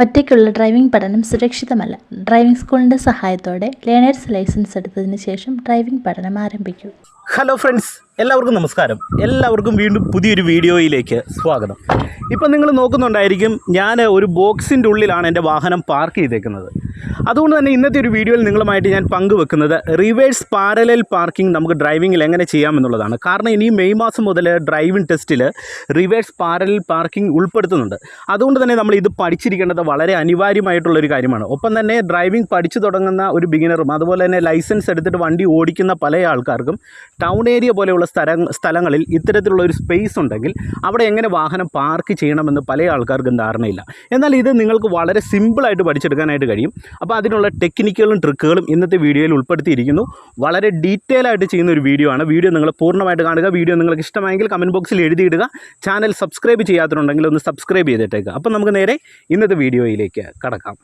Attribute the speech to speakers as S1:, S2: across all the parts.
S1: ഒറ്റയ്ക്കുള്ള driving പഠനം സുരക്ഷിതമല്ല. Driving സ്കൂളിന്റെ സഹായത്തോടെ ലേണേഴ്സ് ലൈസൻസ് എടുത്തതിന് ശേഷം ഡ്രൈവിംഗ് പഠനം ആരംഭിക്കൂ.
S2: ഹലോ ഫ്രണ്ട്സ് എല്ലാവർക്കും നമസ്കാരം. എല്ലാവർക്കും വീണ്ടും പുതിയൊരു വീഡിയോയിലേക്ക് സ്വാഗതം. ഇപ്പം നിങ്ങൾ നോക്കുന്നുണ്ടായിരിക്കും ഞാൻ ഒരു ബോക്സിന്റെ ഉള്ളിലാണ് എന്റെ വാഹനം പാർക്ക് ചെയ്തേക്കുന്നത്. അതുകൊണ്ട് തന്നെ ഇന്നത്തെ ഒരു വീഡിയോയിൽ നിങ്ങളുമായിട്ട് ഞാൻ പങ്കുവെക്കുന്നത് റിവേഴ്സ് പാരലൽ പാർക്കിംഗ് നമുക്ക് ഡ്രൈവിങ്ങിൽ എങ്ങനെ ചെയ്യാമെന്നുള്ളതാണ്. കാരണം ഇനി മെയ് മാസം മുതൽ ഡ്രൈവിംഗ് ടെസ്റ്റിൽ റിവേഴ്സ് പാരലൽ പാർക്കിംഗ് ഉൾപ്പെടുത്തുന്നുണ്ട്. അതുകൊണ്ട് തന്നെ നമ്മൾ ഇത് പഠിച്ചിരിക്കേണ്ടത് വളരെ അനിവാര്യമായിട്ടുള്ളൊരു കാര്യമാണ്. ഒപ്പം തന്നെ ഡ്രൈവിംഗ് പഠിച്ചു തുടങ്ങുന്ന ഒരു ബിഗിനറും അതുപോലെ തന്നെ ലൈസൻസ് എടുത്തിട്ട് വണ്ടി ഓടിക്കുന്ന പല ആൾക്കാർക്കും ടൗൺ ഏരിയ പോലെയുള്ള സ്ഥല സ്ഥലങ്ങളിൽ ഇത്തരത്തിലുള്ള ഒരു സ്പേസ് ഉണ്ടെങ്കിൽ അവിടെ എങ്ങനെ വാഹനം പാർക്ക് ചെയ്യണമെന്ന് പല ആൾക്കാർക്കും ധാരണയില്ല. എന്നാൽ ഇത് നിങ്ങൾക്ക് വളരെ സിമ്പിളായിട്ട് പഠിച്ചെടുക്കാനായിട്ട് കഴിയും. അപ്പോൾ അതിനുള്ള ടെക്നിക്കുകളും ട്രിക്കുകളും ഇന്നത്തെ വീഡിയോയിൽ ഉൾപ്പെടുത്തിയിരിക്കുന്നു. വളരെ ഡീറ്റെയിൽ ആയിട്ട് ചെയ്യുന്ന ഒരു വീഡിയോ ആണ്. വീഡിയോ നിങ്ങൾ പൂർണമായിട്ട് കാണുക. വീഡിയോ നിങ്ങൾക്ക് ഇഷ്ടമായെങ്കിൽ കമന്റ് ബോക്സിൽ എഴുതിയിടുക. ചാനൽ സബ്സ്ക്രൈബ് ചെയ്യാത്തതുണ്ടെങ്കിൽ ഒന്ന് സബ്സ്ക്രൈബ് ചെയ്തിട്ടേക്കുക അപ്പോൾ നമുക്ക് നേരെ ഇന്നത്തെ വീഡിയോയിലേക്ക് കടക്കാം.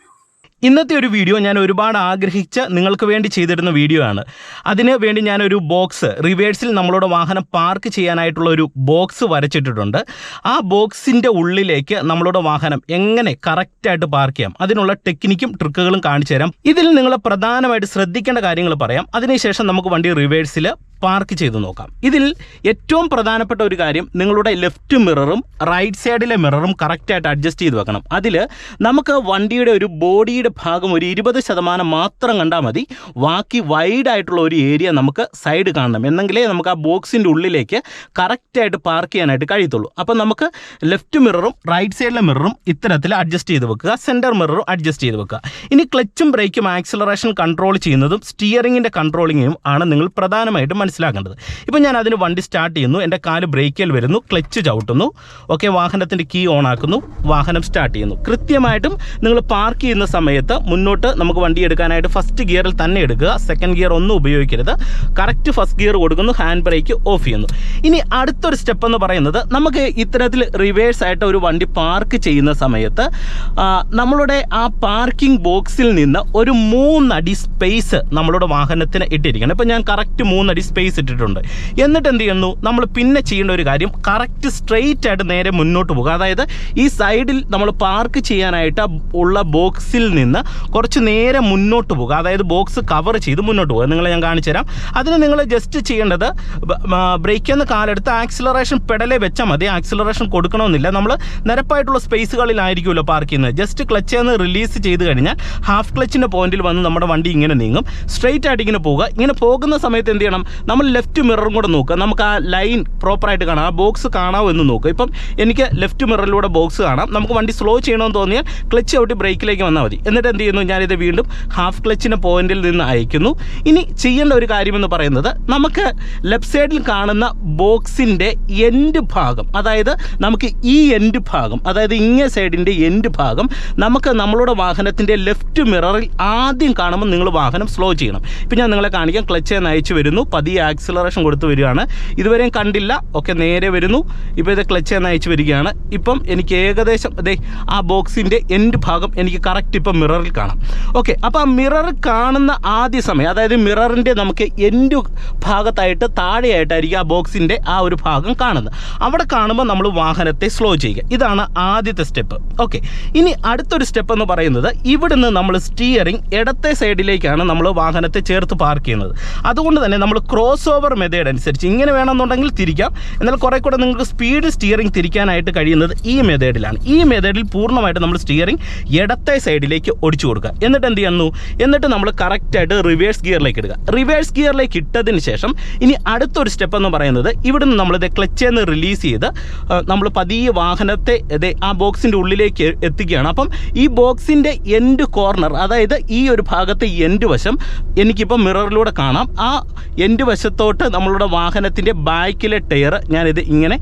S2: ഇന്നത്തെ ഒരു വീഡിയോ ഞാൻ ഒരുപാട് ആഗ്രഹിച്ച് നിങ്ങൾക്ക് വേണ്ടി ചെയ്തിരുന്ന വീഡിയോ ആണ്. അതിന് വേണ്ടി ഞാനൊരു ബോക്സ് റിവേഴ്സിൽ നമ്മളോട് വാഹനം പാർക്ക് ചെയ്യാനായിട്ടുള്ള ഒരു ബോക്സ് വരച്ചിട്ടിട്ടുണ്ട്. ആ ബോക്സിന്റെ ഉള്ളിലേക്ക് നമ്മളോട് വാഹനം എങ്ങനെ കറക്റ്റായിട്ട് പാർക്ക് ചെയ്യാം അതിനുള്ള ടെക്നിക്കും ട്രിക്കുകളും കാണിച്ചു തരാം ഇതിൽ നിങ്ങൾ പ്രധാനമായിട്ട് ശ്രദ്ധിക്കേണ്ട കാര്യങ്ങൾ പറയാം. അതിനുശേഷം നമുക്ക് വണ്ടി റിവേഴ്സിൽ പാർക്ക് ചെയ്ത് നോക്കാം. ഇതിൽ ഏറ്റവും പ്രധാനപ്പെട്ട ഒരു കാര്യം നിങ്ങളുടെ ലെഫ്റ്റ് മിററും റൈറ്റ് സൈഡിലെ മിററും കറക്റ്റായിട്ട് അഡ്ജസ്റ്റ് ചെയ്ത് വെക്കണം. അതിൽ നമുക്ക് വണ്ടിയുടെ ഒരു ബോഡിയുടെ ഭാഗം ഒരു ഇരുപത് ശതമാനം മാത്രം കണ്ടാൽ മതി. ബാക്കി വൈഡ് ആയിട്ടുള്ള ഒരു ഏരിയ നമുക്ക് സൈഡ് കാണണം. എന്നെങ്കിലേ നമുക്ക് ആ ബോക്സിന്റെ ഉള്ളിലേക്ക് കറക്റ്റായിട്ട് പാർക്ക് ചെയ്യാനായിട്ട് കഴിയത്തുള്ളൂ. അപ്പോൾ നമുക്ക് ലെഫ്റ്റ് മിററും റൈറ്റ് സൈഡിലെ മിററും ഇത്തരത്തിൽ അഡ്ജസ്റ്റ് ചെയ്ത് വെക്കുക. സെന്റർ മിററും അഡ്ജസ്റ്റ് ചെയ്ത് വെക്കുക. ഇനി ക്ലച്ചും ബ്രേക്കും ആക്സിലറേഷൻ കൺട്രോൾ ചെയ്യുന്നതും സ്റ്റിയറിങ്ങിന്റെ കൺട്രോളിങ്ങും ആണ് നിങ്ങൾ പ്രധാനമായിട്ടും മനസ്സിലാക്കേണ്ടത്. ഇപ്പം ഞാൻ അതിന് വണ്ടി സ്റ്റാർട്ട് ചെയ്യുന്നു. എന്റെ കാൽ ബ്രേക്കിൽ വരുന്നു. ക്ലച്ച് ചവിട്ടുന്നു. ഓക്കെ വാഹനത്തിന്റെ കീ ഓൺ ആക്കുന്നു. വാഹനം സ്റ്റാർട്ട് ചെയ്യുന്നു. കൃത്യമായിട്ടും നിങ്ങൾ പാർക്ക് ചെയ്യുന്ന സമയത്ത് മുന്നോട്ട് നമുക്ക് വണ്ടി എടുക്കാനായിട്ട് ഫസ്റ്റ് ഗിയറിൽ തന്നെ എടുക്കുക. സെക്കൻഡ് ഗിയർ ഒന്നും ഉപയോഗിക്കരുത്. കറക്റ്റ് ഫസ്റ്റ് ഗിയർ കൊടുക്കുന്നു. ഹാൻഡ് ബ്രേക്ക് ഓഫ് ചെയ്യുന്നു. ഇനി അടുത്തൊരു സ്റ്റെപ്പ് എന്ന് പറയുന്നത് നമുക്ക് ഇത്തരത്തിൽ റിവേഴ്സ് ആയിട്ട് ഒരു വണ്ടി പാർക്ക് ചെയ്യുന്ന സമയത്ത് നമ്മളുടെ ആ പാർക്കിംഗ് ബോക്സിൽ നിന്ന് ഒരു മൂന്നടി സ്പേസ് നമ്മളുടെ വാഹനത്തിന് ഇട്ടിരിക്കണം. ഇപ്പം ഞാൻ കറക്റ്റ് മൂന്നടി സ്പേസ് ഇട്ടിട്ടുണ്ട്. എന്നിട്ട് എന്ത് ചെയ്യുന്നു? നമ്മൾ പിന്നെ ചെയ്യേണ്ട ഒരു കാര്യം കറക്റ്റ് സ്ട്രെയിറ്റ് ആയിട്ട് നേരെ മുന്നോട്ട് പോകുക അതായത് ഈ സൈഡിൽ നമ്മൾ പാർക്ക് ചെയ്യാനായിട്ട് ഉള്ള ബോക്സിൽ നിന്ന് കുറച്ച് നേരെ മുന്നോട്ട് പോകുക അതായത് ബോക്സ് കവർ ചെയ്ത് മുന്നോട്ട് പോകുക നിങ്ങളെ ഞാൻ കാണിച്ചു തരാം. അതിന് നിങ്ങൾ ജസ്റ്റ് ചെയ്യേണ്ടത് ബ്രേക്കിൽ നിന്ന് കാലെടുത്ത് ആക്സിലറേഷൻ പെടലേ വെച്ചാൽ മതി. ആക്സിലറേഷൻ കൊടുക്കണമെന്നില്ല. നമ്മൾ നിരപ്പായിട്ടുള്ള സ്പേസുകളിലായിരിക്കുമല്ലോ പാർക്ക് ചെയ്യുന്നത്. ജസ്റ്റ് ക്ലച്ചിൽ നിന്ന് റിലീസ് ചെയ്ത് കഴിഞ്ഞാൽ ഹാഫ് ക്ലച്ചിന്റെ പോയിന്റിൽ വന്ന് നമ്മുടെ വണ്ടി ഇങ്ങനെ നീങ്ങും. സ്ട്രെയിറ്റ് ആയിട്ട് ഇങ്ങനെ പോകുക ഇങ്ങനെ പോകുന്ന സമയത്ത് എന്ത് ചെയ്യണം? നമ്മൾ ലെഫ്റ്റ് മിററും കൂടെ നോക്കുക. നമുക്ക് ആ ലൈൻ പ്രോപ്പറായിട്ട് കാണാം. ആ ബോക്സ് കാണാമോ എന്ന് നോക്കുക. ഇപ്പം എനിക്ക് ലെഫ്റ്റ് മിററിലൂടെ ബോക്സ് കാണാം. നമുക്ക് വണ്ടി സ്ലോ ചെയ്യണമെന്ന് തോന്നിയാൽ ക്ലച്ച് ഔട്ട് ബ്രേക്കിലേക്ക് വന്നാൽ മതി. എന്നിട്ട് എന്ത് ചെയ്യുന്നു? ഞാനിത് വീണ്ടും ഹാഫ് ക്ലച്ചിന്റെ പോയിന്റിൽ നിന്ന് അയക്കുന്നു. ഇനി ചെയ്യേണ്ട ഒരു കാര്യമെന്ന് പറയുന്നത് നമുക്ക് ലെഫ്റ്റ് സൈഡിൽ കാണുന്ന ബോക്സിന്റെ എൻഡ് ഭാഗം അതായത് നമുക്ക് ഈ എൻഡ് ഭാഗം അതായത് ഇങ്ങേ സൈഡിന്റെ എൻഡ് ഭാഗം നമുക്ക് നമ്മളുടെ വാഹനത്തിന്റെ ലെഫ്റ്റ് മിററിൽ ആദ്യം കാണുമ്പോൾ നിങ്ങൾ വാഹനം സ്ലോ ചെയ്യണം. ഇപ്പം ഞാൻ നിങ്ങളെ കാണിക്കാം. ക്ലച്ച് നയിച്ചു വരുന്നു. പതിയെ ആക്സിലറേഷൻ കൊടുത്ത് വരികയാണ്. ഇതുവരെയും കണ്ടില്ല. ഒക്കെ നേരെ വരുന്നു. ഇപ്പോൾ ഇത് ക്ലച്ച് നയിച്ച് വരികയാണ്. ഇപ്പം എനിക്ക് ഏകദേശം അതെ ആ ബോക്സിന്റെ എൻഡ് ഭാഗം എനിക്ക് കറക്റ്റ് ഇപ്പം മിററിൽ കാണാം. ഓക്കെ അപ്പോൾ ആ മിറർ കാണുന്ന ആദ്യ സമയം അതായത് മിററിന്റെ നമുക്ക് എൻഡ് ഭാഗത്തായിട്ട് താഴെയായിട്ടായിരിക്കും ആ ബോക്സിന്റെ ആ ഒരു ഭാഗം കാണുന്നത്. അവിടെ കാണുമ്പോൾ നമ്മൾ വാഹനത്തെ സ്ലോ ചെയ്യുക. ഇതാണ് ആദ്യത്തെ സ്റ്റെപ്പ് ഓക്കെ ഇനി അടുത്തൊരു സ്റ്റെപ്പ് എന്ന് പറയുന്നത് ഇവിടുന്ന് നമ്മൾ സ്റ്റിയറിംഗ് ഇടത്തെ സൈഡിലേക്കാണ് നമ്മൾ വാഹനത്തെ ചേർത്ത് പാർക്ക് ചെയ്യുന്നത്. അതുകൊണ്ട് തന്നെ നമ്മൾ ഓവർ മെത്തേഡ് അനുസരിച്ച് ഇങ്ങനെ വേണമെന്നുണ്ടെങ്കിൽ തിരിക്കാം. എന്നാൽ കുറേ കൂടെ നിങ്ങൾക്ക് സ്പീഡ് സ്റ്റിയറിംഗ് തിരിക്കാനായിട്ട് കഴിയുന്നത് ഈ മെത്തേഡിലാണ് ഈ മെത്തേഡിൽ പൂർണമായിട്ട് നമ്മൾ സ്റ്റിയറിംഗ് ഇടത്തെ സൈഡിലേക്ക് ഒടിച്ചു കൊടുക്കുക. എന്നിട്ട് എന്ത് ചെയ്യുന്നു? എന്നിട്ട് നമ്മൾ കറക്റ്റായിട്ട് റിവേഴ്സ് ഗിയറിലേക്ക് ഇടുക. റിവേഴ്സ് ഗിയറിലേക്ക് ഇട്ടതിന് ശേഷം ഇനി അടുത്തൊരു സ്റ്റെപ്പ് എന്ന് പറയുന്നത് ഇവിടുന്ന് നമ്മളിത് ക്ലച്ചിൽ നിന്ന് റിലീസ് ചെയ്ത് നമ്മൾ പതിയെ വാഹനത്തെ ആ ബോക്സിന്റെ ഉള്ളിലേക്ക് എത്തിക്കുകയാണ്. അപ്പം ഈ ബോക്സിന്റെ എൻഡ് കോർണർ അതായത് ഈ ഒരു ഭാഗത്തെ എൻഡ് വശം എനിക്കിപ്പോൾ മിററിലൂടെ കാണാം. ആ എൻഡ് വശത്തോട്ട് നമ്മളുടെ വാഹനത്തിന്റെ ബാക്കിലെ ടയർ ഞാനിത് ഇങ്ങനെ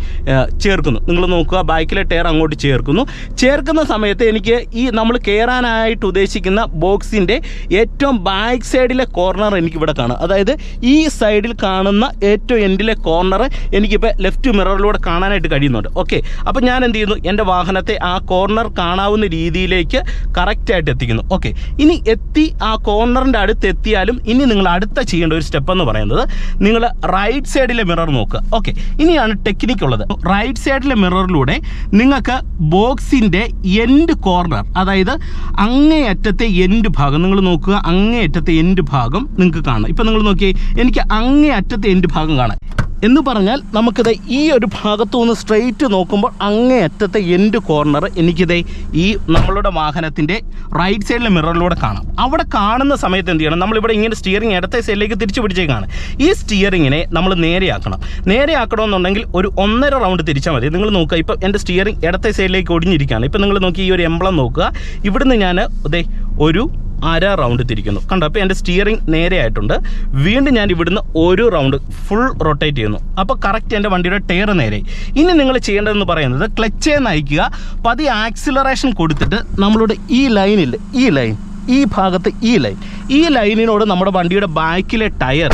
S2: ചേർക്കുന്നു. നിങ്ങൾ നോക്കുക ബാക്കിലെ ടയർ അങ്ങോട്ട് ചേർക്കുന്നു. ചേർക്കുന്ന സമയത്ത് എനിക്ക് ഈ നമ്മൾ കയറാനായിട്ട് ഉദ്ദേശിക്കുന്ന ബോക്സിന്റെ ഏറ്റവും ബാക്ക് സൈഡിലെ കോർണർ എനിക്കിവിടെ കാണാം. അതായത് ഈ സൈഡിൽ കാണുന്ന ഏറ്റവും എൻഡിലെ കോർണർ എനിക്കിപ്പോൾ ലെഫ്റ്റ് മിററിലൂടെ കാണാനായിട്ട് കഴിയുന്നുണ്ട്. ഓക്കെ. അപ്പോൾ ഞാൻ എന്ത് ചെയ്യുന്നു? എന്റെ വാഹനത്തെ ആ കോർണർ കാണാവുന്ന രീതിയിലേക്ക് കറക്റ്റായിട്ട് എത്തിക്കുന്നു. ഓക്കെ. ഇനി എത്തി ആ കോർണറിന്റെ അടുത്ത് എത്തിയാലും ഇനി നിങ്ങൾ അടുത്ത ചെയ്യേണ്ട ഒരു സ്റ്റെപ്പ് എന്ന് പറയുന്നത് നിങ്ങൾ റൈറ്റ് സൈഡിലെ മിറർ നോക്കുക ഓക്കെ ഇനിയാണ് ടെക്നിക്ക് ഉള്ളത്. റൈറ്റ് സൈഡിലെ മിററിലൂടെ നിങ്ങൾക്ക് ബോക്സിന്റെ എൻഡ് കോർണർ അതായത് അങ്ങേയറ്റത്തെ എൻഡ് ഭാഗം നിങ്ങൾ നോക്കുക അങ്ങേയറ്റത്തെ എൻഡ് ഭാഗം നിങ്ങൾക്ക് കാണാം. ഇപ്പം നിങ്ങൾ നോക്കിയേ എനിക്ക് അങ്ങേയറ്റത്തെ എൻഡ് ഭാഗം കാണാം. എന്ന് പറഞ്ഞാൽ നമുക്കിത് ഈ ഒരു ഭാഗത്തു നിന്ന് സ്ട്രെയിറ്റ് നോക്കുമ്പോൾ അങ്ങേ അറ്റത്തെ എൻഡ് കോർണർ എനിക്കിത് ഈ നമ്മളുടെ വാഹനത്തിന്റെ റൈറ്റ് സൈഡിലെ മിററിലൂടെ കാണാം. അവിടെ കാണുന്ന സമയത്ത് എന്ത് ചെയ്യണം? നമ്മളിവിടെ ഇങ്ങനെ സ്റ്റിയറിംഗ് ഇടത്തെ സൈഡിലേക്ക് തിരിച്ചു പിടിച്ചേക്കാണ്. ഈ സ്റ്റിയറിങ്ങിനെ നമ്മൾ നേരെയാക്കണം. നേരെയാക്കണമെന്നുണ്ടെങ്കിൽ ഒരു ഒന്നര റൗണ്ട് തിരിച്ചാൽ മതി. നിങ്ങൾ നോക്കുക ഇപ്പോൾ എന്റെ സ്റ്റിയറിംഗ് ഇടത്തെ സൈഡിലേക്ക് ഒടിഞ്ഞിരിക്കുകയാണ്. ഇപ്പോൾ നിങ്ങൾ നോക്കി ഈ ഒരു എംബ്ലം നോക്കുക. ഇവിടുന്ന് ഞാൻ ദേ ഒരു അര റൗണ്ട് തിരിക്കുന്നു. കണ്ടോ? അപ്പോൾ എന്റെ സ്റ്റിയറിംഗ് നേരെ ആയിട്ടുണ്ട്. വീണ്ടും ഞാൻ ഇവിടുന്ന് ഒരു റൗണ്ട് ഫുൾ റൊട്ടേറ്റ് ചെയ്യുന്നു. അപ്പോൾ കറക്റ്റ് എന്റെ വണ്ടിയുടെ ടയർ നേരെ. ഇനി നിങ്ങൾ ചെയ്യേണ്ടതെന്ന് പറയുന്നത് ക്ലച്ചേ നയിക്കുക. പതി ആക്സിലറേഷൻ കൊടുത്തിട്ട് നമ്മളുടെ ഈ ലൈനിൽ ഈ ലൈൻ ഈ ഭാഗത്ത് ഈ ലൈൻ ഈ ലൈനിനോട് നമ്മുടെ വണ്ടിയുടെ ബാക്കിലെ ടയർ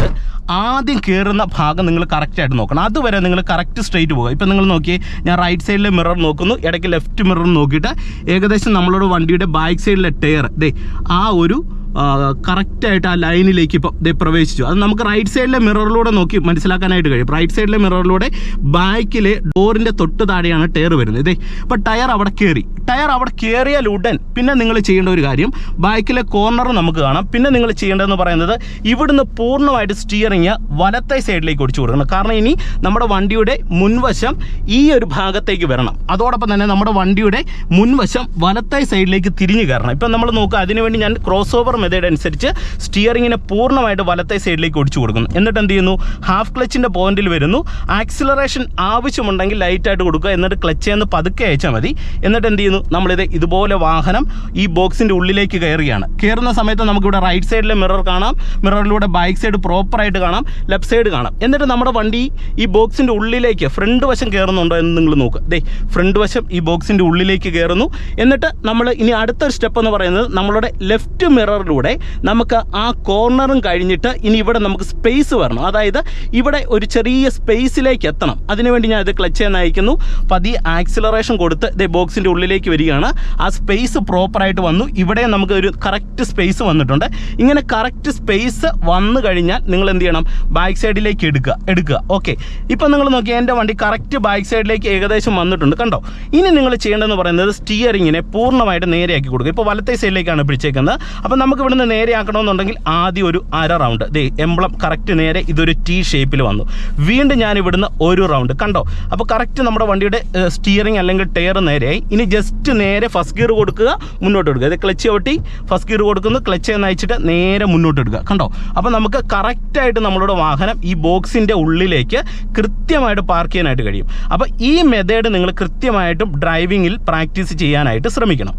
S2: ആദ്യം കയറുന്ന ഭാഗം നിങ്ങൾ കറക്റ്റായിട്ട് നോക്കണം. അതുവരെ നിങ്ങൾ കറക്റ്റ് സ്ട്രെയിറ്റ് പോകുക ഇപ്പം നിങ്ങൾ നോക്കിയേ ഞാൻ റൈറ്റ് സൈഡിലെ മിറർ നോക്കുന്നു. ഇടയ്ക്ക് ലെഫ്റ്റ് മിറർ നോക്കിയിട്ട് ഏകദേശം നമ്മളുടെ വണ്ടിയുടെ ബാക്ക് സൈഡിലെ ടയർ ദേ ആ ഒരു കറക്റ്റായിട്ട് ആ ലൈനിലേക്ക് ഇപ്പം പ്രവേശിച്ചു. അത് നമുക്ക് റൈറ്റ് സൈഡിലെ മിററിലൂടെ നോക്കി മനസ്സിലാക്കാനായിട്ട് കഴിയും. റൈറ്റ് സൈഡിലെ മിററിലൂടെ ബാക്കിലെ ഡോറിന്റെ തൊട്ട് താഴെയാണ് ടയർ വരുന്നത്. ഇതേ ഇപ്പം ടയർ അവിടെ കയറി ടയർ അവിടെ കയറിയാൽ ഉടൻ പിന്നെ നിങ്ങൾ ചെയ്യേണ്ട ഒരു കാര്യം ബാക്കിലെ കോർണർ നമുക്ക് കാണാം. പിന്നെ നിങ്ങൾ ചെയ്യേണ്ടതെന്ന് പറയുന്നത് ഇവിടുന്ന് പൂർണമായിട്ട് സ്റ്റിയറിങ് വലത്തെ സൈഡിലേക്ക് ഒടിച്ചു കൊടുക്കണം. കാരണം ഇനി നമ്മുടെ വണ്ടിയുടെ മുൻവശം ഈ ഒരു ഭാഗത്തേക്ക് വരണം. അതോടൊപ്പം തന്നെ നമ്മുടെ വണ്ടിയുടെ മുൻവശം വലത്തെ സൈഡിലേക്ക് തിരിഞ്ഞു കയറണം. ഇപ്പം നമ്മൾ നോക്കുക അതിനുവേണ്ടി ഞാൻ ക്രോസ് ഓവർ മെത്തേഡ് അനുസരിച്ച് സ്റ്റിയറിങ്ങിനെ പൂർണമായിട്ട് വലത്തെ സൈഡിലേക്ക് ഒടിച്ചു കൊടുക്കുന്നു. എന്നിട്ട് എന്ത് ചെയ്യുന്നു? ഹാഫ് ക്ലച്ചിന്റെ പോയിന്റിൽ വരുന്നു. ആക്സിലറേഷൻ ആവശ്യമുണ്ടെങ്കിൽ ലൈറ്റായിട്ട് കൊടുക്കുക. എന്നിട്ട് ക്ലച്ച് എന്ന് പതുക്കെ അയച്ചാൽ മതി. എന്നിട്ട് എന്ത് ചെയ്യുന്നു? നമ്മളിത് ഇതുപോലെ വാഹനം ഈ ബോക്സിന്റെ ഉള്ളിലേക്ക് കയറുകയാണ്. കയറുന്ന സമയത്ത് നമുക്കിവിടെ റൈറ്റ് സൈഡിലെ മിറർ കാണാം. മിററിലൂടെ ബാക്ക് സൈഡ് പ്രോപ്പറായിട്ട് കാണാം. ലെഫ്റ്റ് സൈഡ് കാണാം. എന്നിട്ട് നമ്മുടെ വണ്ടി ഈ ബോക്സിന്റെ ഉള്ളിലേക്ക് ഫ്രണ്ട് വശം കയറുന്നുണ്ടോ എന്ന് നിങ്ങൾ നോക്കുക ദേ ഫ്രണ്ട് വശം ഈ ബോക്സിന്റെ ഉള്ളിലേക്ക് കയറുന്നു. എന്നിട്ട് നമ്മൾ ഇനി അടുത്തൊരു സ്റ്റെപ്പ് എന്ന് പറയുന്നത് നമ്മളുടെ ലെഫ്റ്റ് മിററിലൂടെ നമുക്ക് ആ കോർണറും കഴിഞ്ഞിട്ട് ഇനി ഇവിടെ നമുക്ക് സ്പേസ് വരണം. അതായത് ഇവിടെ ഒരു ചെറിയ സ്പേസിലേക്ക് എത്തണം. അതിനുവേണ്ടി ഞാൻ ഇത് ക്ലച്ച് ചെയ്യാൻ അയക്കുന്നു. പതിയെ ആക്സിലറേഷൻ കൊടുത്ത് ഇതേ ബോക്സിന്റെ ഉള്ളിലേക്ക് വരികയാണ്. ആ സ്പേസ് പ്രോപ്പറായിട്ട് വന്നു. ഇവിടെ നമുക്ക് ഒരു കറക്റ്റ് സ്പേസ് വന്നിട്ടുണ്ട്. ഇങ്ങനെ കറക്റ്റ് സ്പേസ് വന്നു കഴിഞ്ഞാൽ നിങ്ങൾ എന്ത് ചെയ്യണം? ബാക്ക് സൈഡിലേക്ക് എടുക്കുക. എടുക്കുക. ഓക്കെ ഇപ്പം നിങ്ങൾ നോക്കി എന്റെ വണ്ടി കറക്റ്റ് ബാക്ക് സൈഡിലേക്ക് ഏകദേശം വന്നിട്ടുണ്ട്. കണ്ടോ? ഇനി നിങ്ങൾ ചെയ്യേണ്ടതെന്ന് പറയുന്നത് സ്റ്റിയറിങ്ങിനെ പൂർണമായിട്ട് നേരെയാക്കി കൊടുക്കുക. ഇപ്പോൾ വലത്തെ സൈഡിലേക്കാണ് പിടിച്ചേക്കുന്നത്. അപ്പോൾ നമുക്ക് ഇവിടുന്ന് നേരെയാക്കണമെന്നുണ്ടെങ്കിൽ ആദ്യം ഒരു അര റൗണ്ട് ദേ എംബ്ലം കറക്റ്റ് നേരെ ഇതൊരു ടി ഷേപ്പിൽ വന്നു. വീണ്ടും ഞാൻ ഇവിടുന്ന് ഒരു റൗണ്ട് കണ്ടോ? അപ്പോൾ കറക്റ്റ് നമ്മുടെ വണ്ടിയുടെ സ്റ്റിയറിംഗ് അല്ലെങ്കിൽ ടയർ നേരെയായി. ഇനി ജസ്റ്റ് നേരെ ഫസ്റ്റ് ഗിയർ കൊടുക്കുക മുന്നോട്ട് എടുക്കുക. അത് ക്ലച്ച് ചവിട്ടി ഫസ്റ്റ് ഗിയർ കൊടുക്കുന്നു ക്ലച്ച് എന്ന് അയച്ചിട്ട് നേരെ മുന്നോട്ട് എടുക്കുക. കണ്ടോ? അപ്പോൾ നമുക്ക് കറക്റ്റായിട്ട് നമ്മളുടെ വാഹനം ഈ ബോക്സിന്റെ ഉള്ളിലേക്ക് കൃത്യമായിട്ട് പാർക്ക് ചെയ്യാനായിട്ട് കഴിയും. അപ്പോൾ ഈ മെത്തേഡ് നിങ്ങൾ കൃത്യമായിട്ടും ഡ്രൈവിങ്ങിൽ പ്രാക്ടീസ് ചെയ്യാനായിട്ട് ശ്രമിക്കണം.